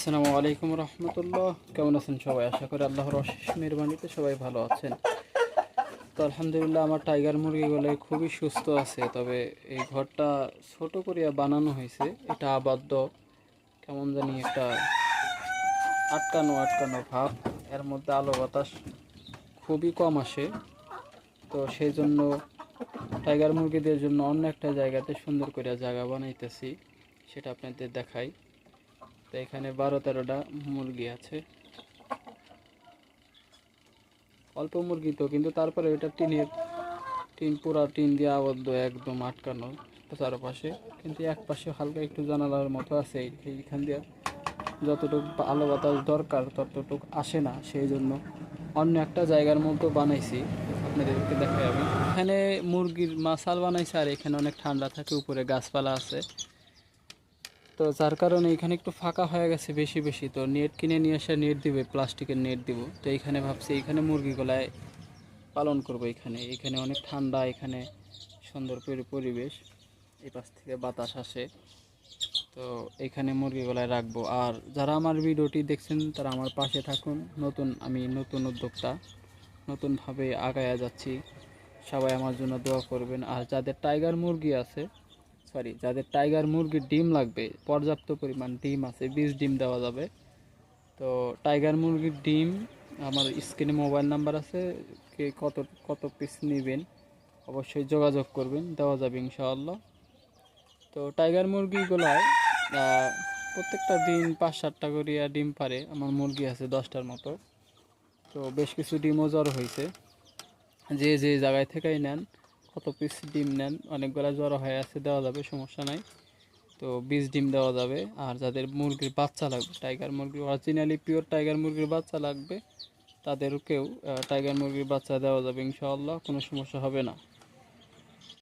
আসসালামু আলাইকুম রহমতুল্লাহ। কেমন আছেন সবাই? আশা করি আল্লাহর অশেষ মেহরবানিতে সবাই ভালো আছেন। তো আলহামদুলিল্লাহ আমার টাইগার মুরগিগুলো খুবই সুস্থ আছে, তবে এই ঘরটা ছোট করিয়া বানানো হয়েছে। এটা আবদ্ধ, কেমন জানি একটা আটকানো আটকানো ভাব। এর মধ্যে আলো বাতাস খুবই কম আসে। তো সেই জন্য টাইগার মুরগিদের জন্য অন্য একটা জায়গাতে সুন্দর করে জায়গা বানাইতেছি, সেটা আপনাদের দেখাই। তো এখানে বারো তেরোটা মুরগি আছে। অল্প মুরগি তো, কিন্তু তারপরে এটা টিনের টিন, পুরা টিন দিয়ে আবদ্ধ, একদম আটকানো চারপাশে। কিন্তু এক পাশে হালকা একটু জানালার মতো আছে, এই- এইখান দিয়ে যতটুকু আলো বাতাস দরকার ততটুকু আসে না, সেই জন্য অন্য একটা জায়গার মতো বানাইছি, আপনাদেরকে দেখাই আমি। এখানে মুরগির মাসাল বানাইছে আর এখানে অনেক ঠান্ডা থাকে, উপরে গাছপালা আছে। তো যার কারণে এখানে একটু ফাঁকা হয়ে গেছে বেশি বেশি। তো নেট কিনে নিয়ে এসে নেট দিবে, প্লাস্টিকের নেট দিব। তো এইখানে ভাবছি এখানে মুরগিগুলায় পালন করব এখানে। এখানে অনেক ঠান্ডা, এখানে সুন্দর পরিবেশ। এই পাশ থেকে বাতাস আসে। তো এখানে মুরগিগুলায় রাখব। আর যারা আমার ভিডিওটি দেখছেন, তারা আমার পাশে থাকুন। নতুন, আমি নতুন উদ্যোক্তা। নতুনভাবে আগায়া যাচ্ছি। সবাই আমার জন্য দোয়া করবেন। আর যাদের টাইগার মুরগি আছে সরি যাদের টাইগার মুরগির ডিম লাগবে, পর্যাপ্ত পরিমাণ ডিম আছে বিশ ডিম দেওয়া যাবে। তো টাইগার মুরগির ডিম, আমার স্ক্রিনে মোবাইল নাম্বার আছে, কে কত কত পিস নেবেন, অবশ্যই যোগাযোগ করবেন, দেওয়া যাবে ইনশাআল্লাহ। তো টাইগার মুরগিগুলায় প্রত্যেকটা দিন পাঁচ সাতটা করিয়া ডিম পারে, আমার মুরগি আছে দশটার মতো। তো বেশ কিছু ডিমও জ্বর হয়েছে যে যে জায়গায় থেকেই নেন কত পিস ডিম নেন, অনেকগুলা জ্বর হয়ে আছে, দেওয়া যাবে, সমস্যা নাই। তো বিষ ডিম দেওয়া যাবে, আর যাদের মুরগির বাচ্চা লাগবে টাইগার মুরগির অরিজিনালি পিওর টাইগার মুরগির বাচ্চা লাগবে, তাদেরকেও টাইগার মুরগির বাচ্চা দেওয়া যাবে, ইনশাআল্লাহ, কোনো সমস্যা হবে না।